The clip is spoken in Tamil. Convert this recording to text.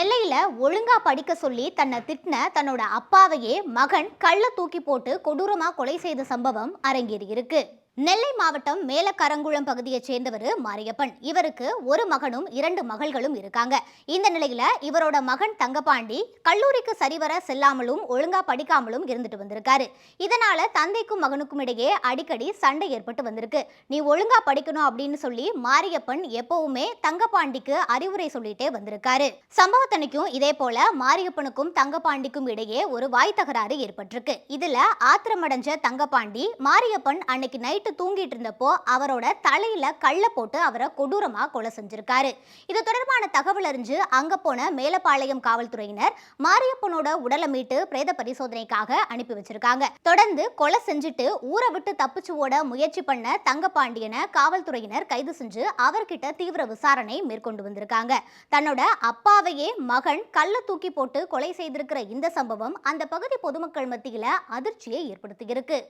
நெல்லையில் ஒழுங்கா படிக்க சொல்லி தன்னை திட்டின தன்னோட அப்பாவையே மகன் கள்ள தூக்கி போட்டு கொடூரமாக கொலை செய்த சம்பவம் அரங்கேறி இருக்கு நெல்லை மாவட்டம் மேலக்கரங்குளம் பகுதியைச் சேர்ந்தவர் மாரியப்பன். இவருக்கு ஒரு மகனும் இரண்டு மகள்களும் இருக்காங்க. இந்த நிலையில இவரோட மகன் தங்கபாண்டி கல்லூரிக்கு சரிவர செல்லாமலும் ஒழுங்கா படிக்காமலும் இருந்துட்டு வந்திருக்காரு. இதனால தந்தைக்கும் மகனுக்கும் இடையே அடிக்கடி சண்டை ஏற்பட்டு வந்திருக்கு. நீ ஒழுங்கா படிக்கணும் அப்படின்னு சொல்லி மாரியப்பன் எப்பவுமே தங்கபாண்டிக்கு அறிவுரை சொல்லிட்டே வந்திருக்காரு. சம்பவத்தனைக்கும் இதே போல மாரியப்பனுக்கும் தங்கபாண்டிக்கும் இடையே ஒரு வாய் தகராறு ஏற்பட்டிருக்கு. இதுல ஆத்திரமடைஞ்ச தங்கபாண்டி மாரியப்பன் அன்னைக்கு நைட்டு தூங்கிட்டு இருந்தப்போ அவரோட தலையில கள்ள போட்டு அவரை கொடூரமா கொலை செஞ்சிருக்காரு. இது தொடர்பான தகவல் அறிஞ்சு அங்க போன மேலப்பாளையம் காவல்துறையினர் மாரியப்பனோட உடலை மீட்டு பிரேத பரிசோதனைக்காக அனுப்பி வச்சிருக்காங்க. தொடர்ந்து கொலை செஞ்சுட்டு ஊரை விட்டு தப்பிச்சு ஓட முயற்சி பண்ண தங்கபாண்டியனை காவல்துறையினர் கைது செஞ்சு அவர்கிட்ட தீவிர விசாரணை மேற்கொண்டு வந்திருக்காங்க. தன்னோட அப்பாவையே மகன் கள்ள தூக்கி போட்டு கொலை செய்திருக்கிற இந்த சம்பவம் அந்த பகுதி பொதுமக்கள் மத்தியில அதிர்ச்சியை ஏற்படுத்தியிருக்கு.